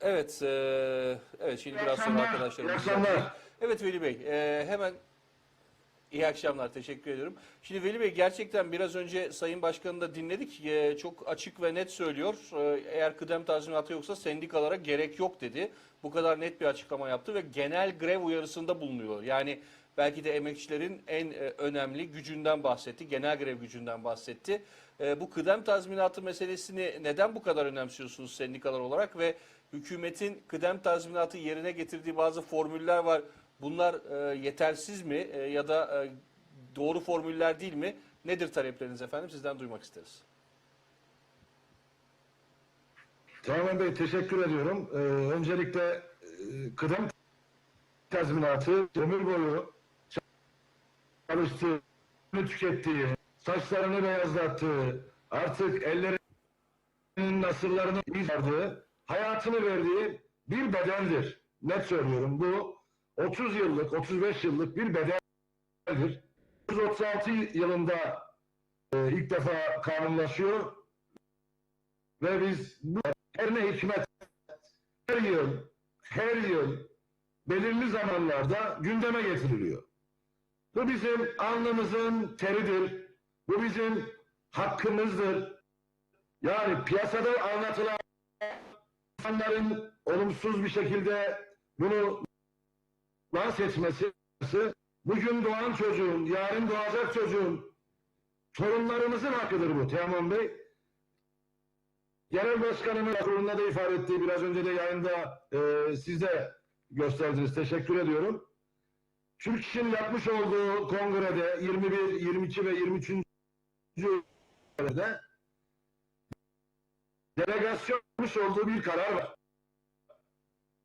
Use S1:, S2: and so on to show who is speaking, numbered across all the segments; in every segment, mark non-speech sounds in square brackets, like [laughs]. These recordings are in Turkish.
S1: Evet, e, evet şimdi biraz sonra arkadaşlarımız. Evet Veli Bey, e, hemen iyi akşamlar, teşekkür ediyorum. Şimdi Veli Bey gerçekten biraz önce Sayın Başkan'ı da dinledik. E, çok açık ve net söylüyor. E, eğer kıdem tazminatı yoksa sendikalara gerek yok dedi. Bu kadar net bir açıklama yaptı ve genel grev uyarısında bulunuyor. Yani belki de emekçilerin en e, önemli gücünden bahsetti. Genel grev gücünden bahsetti. E, bu kıdem tazminatı meselesini neden bu kadar önemsiyorsunuz sendikalar olarak ve hükümetin kıdem tazminatı yerine getirdiği bazı formüller var. Bunlar e, yetersiz mi ya da doğru formüller değil mi? Nedir talepleriniz efendim? Sizden duymak isteriz.
S2: Teoman Bey teşekkür ediyorum. Ee, öncelikle e, kıdem tazminatı ömür boyu çalıştığı, tükettiği, saçlarını beyazlattığı, artık ellerinin nasırlarını izardığı, hayatını verdiği bir bedeldir. Net söylüyorum bu 30 yıllık, 35 yıllık bir bedeldir. 1936 yılında e, ilk defa kanunlaşıyor ve biz bu her ne hikmet her yıl her yıl belirli zamanlarda gündeme getiriliyor. Bu bizim alnımızın teridir. Bu bizim hakkımızdır. Yani piyasada anlatılan insanların olumsuz bir şekilde bunu lanse etmesi bugün doğan çocuğun, yarın doğacak çocuğun torunlarımızın hakkıdır bu Teoman Bey. Genel Başkanımın raporunda da ifade ettiği biraz önce de yayında e, siz gösterdiniz. Teşekkür ediyorum. Türk İş'in yapmış olduğu kongrede 21, 22 ve 23. kongrede delegasyon yapmış olduğu bir karar var.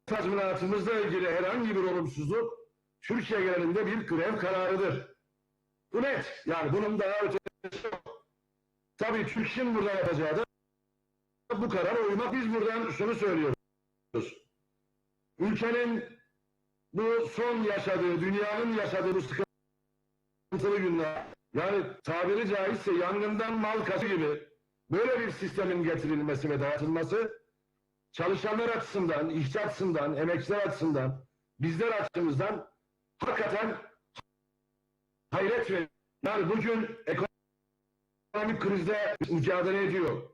S2: Tazminatımızla ilgili herhangi bir olumsuzluk Türkiye genelinde bir grev kararıdır. Bu net. Yani bunun daha ötesi yok. Tabii Türk İş'in burada yapacağı da bu karara uymak. Biz buradan şunu söylüyoruz. Ülkenin bu son yaşadığı, dünyanın yaşadığı bu sıkıntılı günler, yani tabiri caizse yangından mal kaçı gibi böyle bir sistemin getirilmesi ve dağıtılması çalışanlar açısından, işçi açısından, emekçiler açısından, bizler açımızdan hakikaten hayret ve yani bugün ekonomik krizde mücadele ediyor.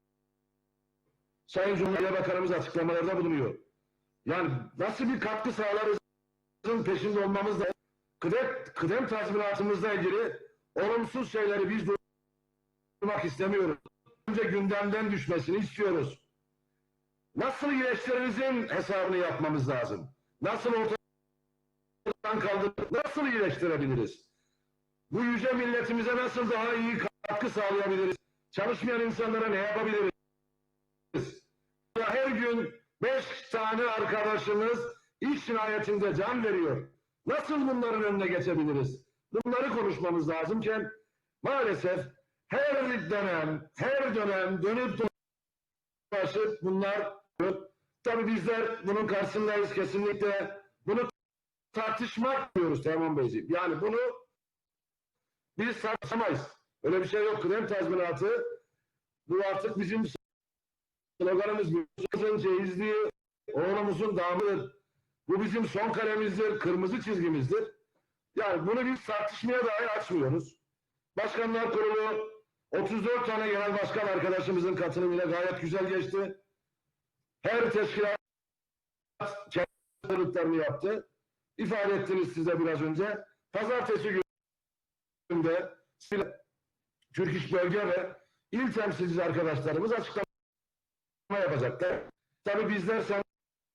S2: Sayın Cumhurbaşkanı Bakanımız açıklamalarda bulunuyor. Yani nasıl bir katkı sağlarızın peşinde olmamız da kıdem, kıdem tazminatımızla ilgili olumsuz şeyleri biz duymak istemiyoruz. Önce gündemden düşmesini istiyoruz. Nasıl iyileştirimizin hesabını yapmamız lazım. Nasıl ortadan kaldırıp nasıl iyileştirebiliriz? Bu yüce milletimize nasıl daha iyi katkı sağlayabiliriz? Çalışmayan insanlara ne yapabiliriz? Her gün beş tane arkadaşımız iş cinayetinde can veriyor. Nasıl bunların önüne geçebiliriz? Bunları konuşmamız lazımken maalesef her dönem, her dönem dönüp dolaşıp bunlar tabii bizler bunun karşısındayız kesinlikle. Bunu tartışmak diyoruz Teoman Beyciğim. Yani bunu biz tartışamayız. Öyle bir şey yok. Kıdem tazminatı bu artık bizim sloganımız Gülsüz'ün cehizliği, oğlumuzun damıdır. Bu bizim son kalemizdir, kırmızı çizgimizdir. Yani bunu biz tartışmaya dahi açmıyoruz. Başkanlar Kurulu 34 tane genel başkan arkadaşımızın katılımıyla gayet güzel geçti. Her teşkilat kendi yaptı. İfade ettiniz size biraz önce. Pazartesi gününde Türk İş Bölge ve il temsilcisi arkadaşlarımız açıklama yapacaklar. Tabii bizler sendik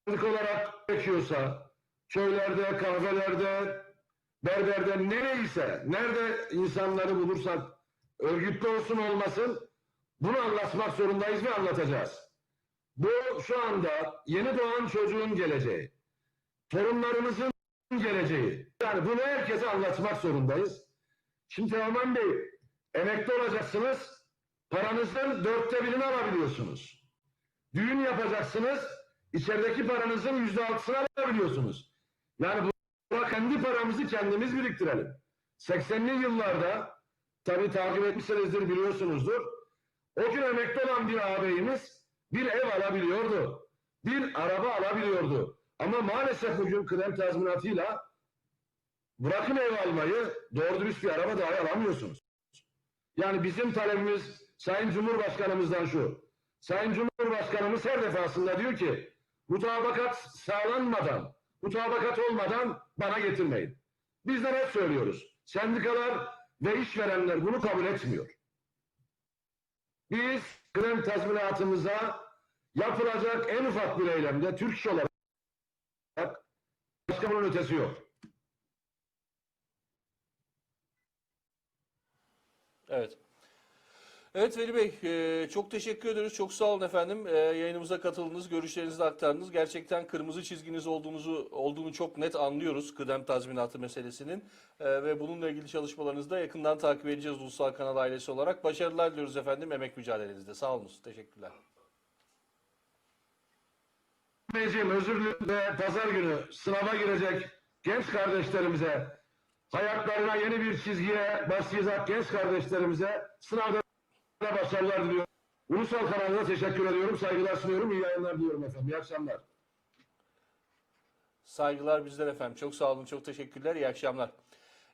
S2: olarak gerekiyorsa köylerde, kahvelerde, berberde nereyse, nerede insanları bulursak örgütlü olsun olmasın bunu anlatmak zorundayız ve anlatacağız. Bu şu anda yeni doğan çocuğun geleceği, torunlarımızın geleceği. Yani bunu herkese anlatmak zorundayız. Şimdi Teoman Bey, emekli olacaksınız, paranızın dörtte birini alabiliyorsunuz. Düğün yapacaksınız, içerideki paranızın yüzde altısını alabiliyorsunuz. Yani bu kendi paramızı kendimiz biriktirelim. 80'li yıllarda, tabii takip etmişsinizdir, biliyorsunuzdur. O gün emekli olan bir ağabeyimiz bir ev alabiliyordu. bir araba alabiliyordu. Ama maalesef bugün kıdem tazminatıyla bırakın ev almayı doğru dürüst bir araba dahi alamıyorsunuz. Yani bizim talebimiz Sayın Cumhurbaşkanımızdan şu. Sayın Cumhurbaşkanımız her defasında diyor ki mutabakat sağlanmadan, mutabakat olmadan bana getirmeyin. Biz de net söylüyoruz. Sendikalar ve işverenler bunu kabul etmiyor. Biz kıdem tazminatımıza yapılacak en ufak bir eylemde Türk İş olarak başka bunun ötesi yok.
S1: Evet. Evet Veli Bey, e, çok teşekkür ederiz. Çok sağ olun efendim. E, Yayınımıza katıldınız, görüşlerinizi aktardınız. Gerçekten kırmızı çizginiz olduğunuzu olduğunu çok net anlıyoruz kıdem tazminatı meselesinin. E, Ve bununla ilgili çalışmalarınızı da yakından takip edeceğiz Ulusal Kanal ailesi olarak. Başarılar diliyoruz efendim emek mücadelenizde. Sağ olunuz. Teşekkürler.
S2: Beyciğim özür dilerim pazar günü sınava girecek genç kardeşlerimize, hayatlarına yeni bir çizgiye başlayacak genç kardeşlerimize sınavda başarılar diliyorum. Ulusal kanalına teşekkür ediyorum, saygılar sunuyorum, iyi yayınlar diliyorum efendim. İyi akşamlar.
S1: Saygılar bizden efendim. Çok sağ olun, çok teşekkürler. İyi akşamlar.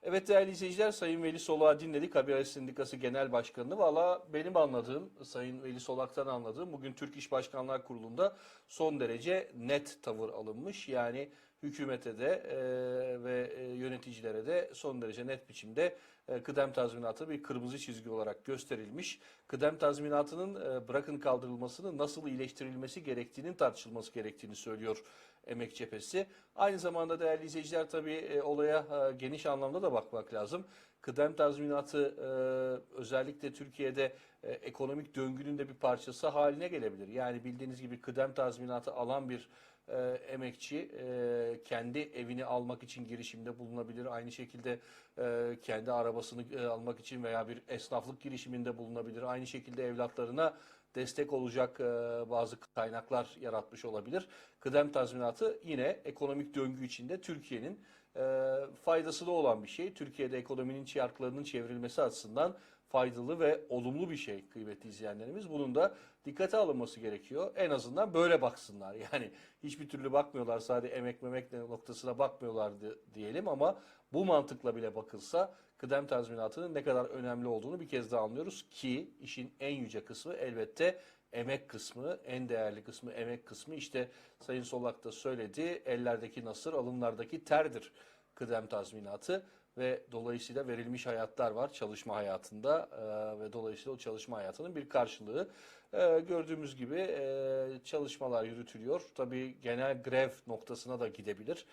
S1: Evet değerli izleyiciler, Sayın Veli Solak'ı dinledik. Haber Sendikası Genel Başkanı. Valla benim anladığım, Sayın Veli Solak'tan anladığım bugün Türk İş Başkanlar Kurulu'nda son derece net tavır alınmış. Yani hükümete de e, ve e, yöneticilere de son derece net biçimde e, kıdem tazminatı bir kırmızı çizgi olarak gösterilmiş. Kıdem tazminatının e, bırakın kaldırılmasının nasıl iyileştirilmesi gerektiğinin tartışılması gerektiğini söylüyor emek cephesi. Aynı zamanda değerli izleyiciler tabii e, olaya e, geniş anlamda da bakmak lazım. Kıdem tazminatı e, özellikle Türkiye'de e, ekonomik döngünün de bir parçası haline gelebilir. Yani bildiğiniz gibi kıdem tazminatı alan bir e, emekçi e, kendi evini almak için girişimde bulunabilir. Aynı şekilde e, kendi arabasını e, almak için veya bir esnaflık girişiminde bulunabilir. Aynı şekilde evlatlarına destek olacak e, bazı kaynaklar yaratmış olabilir. Kıdem tazminatı yine ekonomik döngü içinde Türkiye'nin e, faydası da olan bir şey. Türkiye'de ekonominin çarklarının çevrilmesi açısından faydalı ve olumlu bir şey kıymetli izleyenlerimiz. Bunun da dikkate alınması gerekiyor. En azından böyle baksınlar. [laughs] Yani hiçbir türlü bakmıyorlar sadece emek memek noktasına bakmıyorlar di- diyelim ama bu mantıkla bile bakılsa kıdem tazminatının ne kadar önemli olduğunu bir kez daha anlıyoruz ki işin en yüce kısmı elbette emek kısmı, en değerli kısmı emek kısmı. İşte Sayın Solak da söyledi, ellerdeki nasır, alınlardaki terdir kıdem tazminatı ve dolayısıyla verilmiş hayatlar var çalışma hayatında e, ve dolayısıyla o çalışma hayatının bir karşılığı. E, gördüğümüz gibi e, çalışmalar yürütülüyor. Tabii genel grev noktasına da gidebilir.